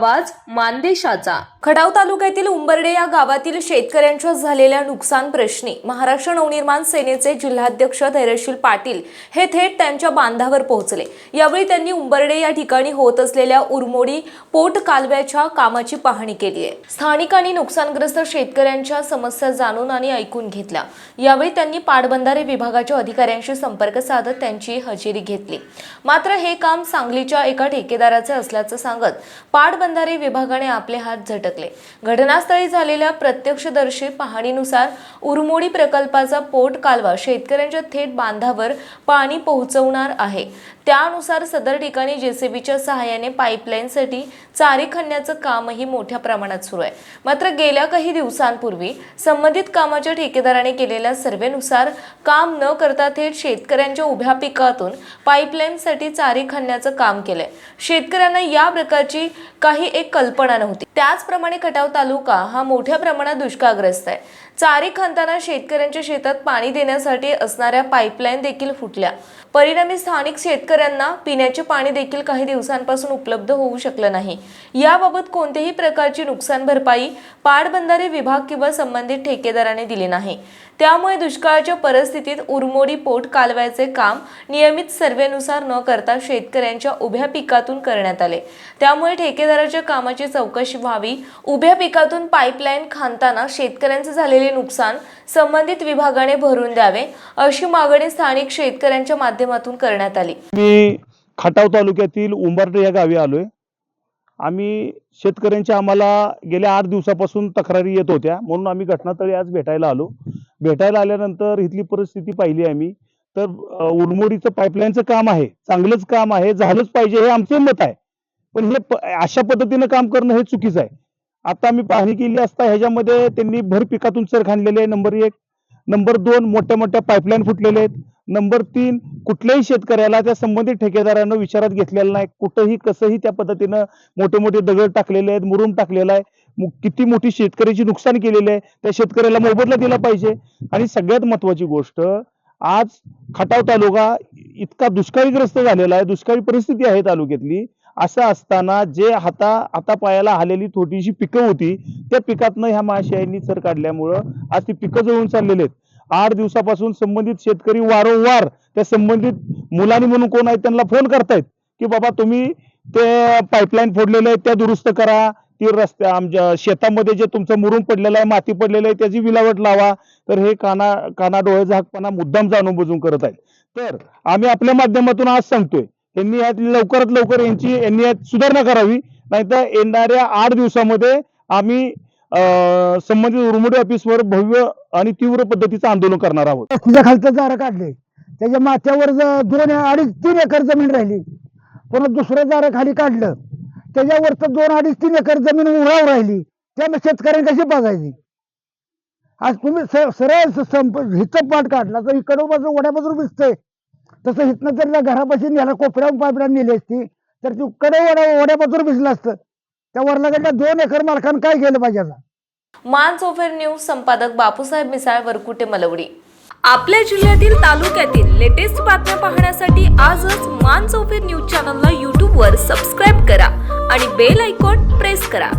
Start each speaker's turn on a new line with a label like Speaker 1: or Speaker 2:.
Speaker 1: आवाज मानदेशाचा.
Speaker 2: खडाव तालुक्यातील उंबर्डे या गावातील शेतकऱ्यांच्या झालेल्या नुकसान प्रश्नी महाराष्ट्र नवनिर्माण सेनेचे जिल्हाध्यक्ष धैर्यशील पाटील हे थेट त्यांच्या बांधावर पोहोचले. यावेळी त्यांनी उंबर्डे या ठिकाणी होत असलेल्या उरमोडी पोट कालव्याच्या कामाची पाहणी केली आहे. स्थानिकांनी नुकसानग्रस्त शेतकऱ्यांच्या समस्या जाणून आणि ऐकून घेतल्या. यावेळी त्यांनी पाटबंधारे विभागाच्या अधिकाऱ्यांशी संपर्क साधत त्यांची हजेरी घेतली. मात्र हे काम सांगलीच्या एका ठेकेदाराचे असल्याचं सांगत पाटबंधारे विभागाने आपले हात झटकले. घटनास्थळी झालेल्या प्रत्यक्षदर्शी पाहणीनुसार उरमोडी प्रकल्पाचा पोट कालवा शेतकऱ्यांच्या थेट बांधावर पाणी पोहोचवणार आहे. त्यानुसार सदर ठिकाणी जेसीबीच्या सहाय्याने पाईपलाईनसाठी चारी खणण्याचं कामही मोठ्या प्रमाणात सुरू आहे. मात्र गेल्या काही दिवसांपूर्वी संबंधित कामाच्या ठेकेदाराने केलेल्या सर्वेनुसार काम न करता थेट शेतकऱ्यांच्या उभ्या पिकातून पाईपलाईनसाठी चारी खणण्याचं काम केलंय. शेतकऱ्यांना या प्रकारची काही एक कल्पना नव्हती. त्याचप्रमाणे खटाव तालुका हा मोठ्या प्रमाणात दुष्काळग्रस्त आहे. चारी खणताना शेतकऱ्यांच्या शेतात पाणी देण्यासाठी असणाऱ्या पाईपलाईन देखील फुटल्या. परिणामी स्थानिक शेतकऱ्यांना पिण्याचे पाणी देखील काही दिवसांपासून उपलब्ध होऊ शकलं नाही. याबाबत कोणत्याही प्रकारची नुकसान भरपाई पाटबंधारे विभाग किंवा संबंधित ठेकेदाराने दिली नाही. त्यामुळे दुष्काळाच्या परिस्थितीत उरमोडी पोट कालव्याचे काम नियमित सर्वेनुसार न करता शेतकऱ्यांच्या उभ्या पिकातून करण्यात आले. त्यामुळे ठेकेदाराच्या कामाची चौकशी व्हावी उभ्या पिकातून पाईपलाईन खांताना शेतकऱ्यांचे झालेले नुकसान संबंधित विभागाने भरून द्यावे अशी मागणी स्थानिक शेतकऱ्यांच्या माध्यमातून करण्यात आली.
Speaker 3: मी खटाव तालुक्यातील उंबर्डे या गावी आलोय. आम्ही शेतकऱ्यांच्या आम्हाला गेल्या आठ दिवसापासून तक्रारी येत होत्या. म्हणून आम्ही घटनास्थळी आज भेटायला आलो. भेटायला आल्यानंतर इथली परिस्थिती पाहिली आम्ही. तर अ, उरमोडीचं पाईपलाईनचं काम आहे. चांगलंच काम आहे. झालंच पाहिजे हे आमचे मत आहे. पण हे अशा पद्धतीनं काम करणं हे चुकीचं आहे. आता आम्ही पाहणी केली असता ह्याच्यामध्ये त्यांनी भर पिकातून चर खाणलेले आहे नंबर एक. नंबर दोन मोठ्या मोठ्या पाईपलाईन फुटलेले आहेत. नंबर तीन कुठल्याही शेतकऱ्याला त्या संबंधित ठेकेदारानं विचारात घेतलेलं नाही. कुठंही कसंही त्या पद्धतीनं मोठे मोठे दगड टाकलेले आहेत मुरुम टाकलेला आहे. किती मोठी शेतकऱ्याची नुकसान केलेलं आहे त्या शेतकऱ्याला मोबदला दिला पाहिजे. आणि सगळ्यात महत्वाची गोष्ट आज खटाव तालुका इतका दुष्काळीग्रस्त झालेला आहे दुष्काळी परिस्थिती आहे तालुक्यातली. असं असताना जे हाता हातापायाला आलेली थोडीशी पिकं होती त्या पिकातनं ह्या महाशयांनी सर काढल्यामुळं आज ती पिकं जळून चाललेली आहेत. आठ दिवसापासून संबंधित शेतकरी वारंवार त्या संबंधित मुलांनी म्हणून कोण आहेत त्यांना फोन करतायत की बाबा तुम्ही ते पाईपलाईन फोडलेले आहेत त्या दुरुस्त करा. ती रस्त्या आमच्या शेतामध्ये जे तुमचं मुरून पडलेलं आहे माती पडलेलं आहे त्याची विलावट लावा. तर हे काना काना डोळे झाकपणा मुद्दाम जाणून बुजून करत आहेत. तर आम्ही आपल्या माध्यमातून आज सांगतोय यांनी यात लवकरात लवकर यांची यांनी यात सुधारणा करावी. नाहीतर येणाऱ्या आठ दिवसामध्ये आम्ही संबंधित उर्मुडे ऑफिसवर भव्य आणि तीव्र पद्धतीचं आंदोलन करणार आहोत.
Speaker 4: तिच्या खालचं जारं काढले. त्याच्या माथ्यावर दोन अडीच तीन एकर जमीन राहिली. पण दुसरं जारं खाली काढलं. त्याच्यावरचं दोन अडीच तीन एकर जमीन उराव राहिली. त्यामुळे शेतकऱ्यांनी कशी बघायची? आज तुम्ही सरळ संप हिचं पाठ काढला. तर इकडं बाजू वड्यापासून दिसतंय. तसं हिथनं जर घरापाशी नेला कोपऱ्या पापड्या नेली असती तर ती कडे वड्या वड्यापासून बाजूर भिजलं असतं. त्या वरलाकडल्या दोन एकर मालकानं काय केलं पाहिजे
Speaker 2: मान चोफेर न्यूज संपादक बापूसाहेब मिसाळ वरकुटे मलवडी. आपल्या जिल्ह्यातील तालुक्यातील लेटेस्ट बातम्या पाहण्यासाठी आजच मान चोफेर न्यूज चॅनलला यूट्यूबवर सबस्क्राईब करा आणि बेल आयकॉन प्रेस करा.